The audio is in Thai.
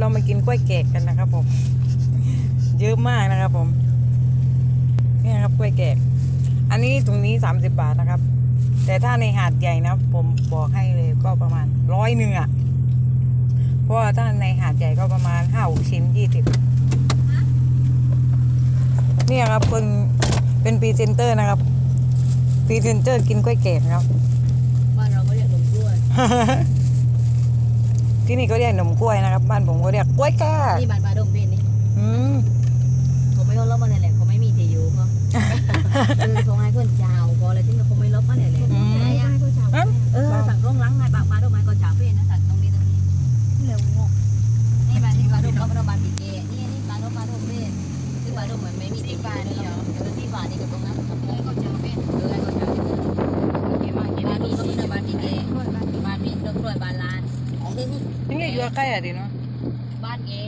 เรามากินกล้วยแกกกันนะครับผม เยอะมากนะครับผมเนี่ยครับกล้วยแกกอันนี้ถุงนี้สามสิบบาทนะครับ แต่ถ้าในหาดใหญ่นะผมบอกให้เลยก็ประมาณร้อยหนึ่งอะเพราะว่าถ้าในหาดใหญ่ก็ประมาณห้าหกชิ้นยี่สิบเนี่ยครับคนเป็นพรีเซนเตอร์นะครับพรีเซนเตอร์กินกล้วยแกกครับบ้านเราก็เรียกนมกล้วย ที่นี่ก็เรียกขนมกล้วยนะครับ บ้านผมก็เรียกกล้วยแก้นี่บ้านปลาดงเป็นนี่อืมเขาไม่เขาลบมาเนี่ยแหละเขาไม่มีที่อยู่เขาเออเขาให้คนเจ้าพออะไรที่เขาไม่ลบมาเนี่ยแหละอืมเออสั่งร่องล้างไงปากปลาดงไม้ก็เจ้าเป็นนะสั่งตรงนี้ตรงนี้เร็วงกนี่บ้านที่ปลาดงก็ปลาดงบ้านปีเกนี่นี่ปลาดงปลาดงเป็นซึ่งปลาดงเหมือนไม่มีที่ฟ้านี่เหรอเออที่ฟ้านี่กับตรงนั้นก็เจ้าเป็นเออก็เจ้าเก็บมาเก็บมามีก็มีบ้านปีเกบ้านมีต้นกล้วยบ้านลาน นี่อยู่ใกล้อะดิเนาะบ้านเก๋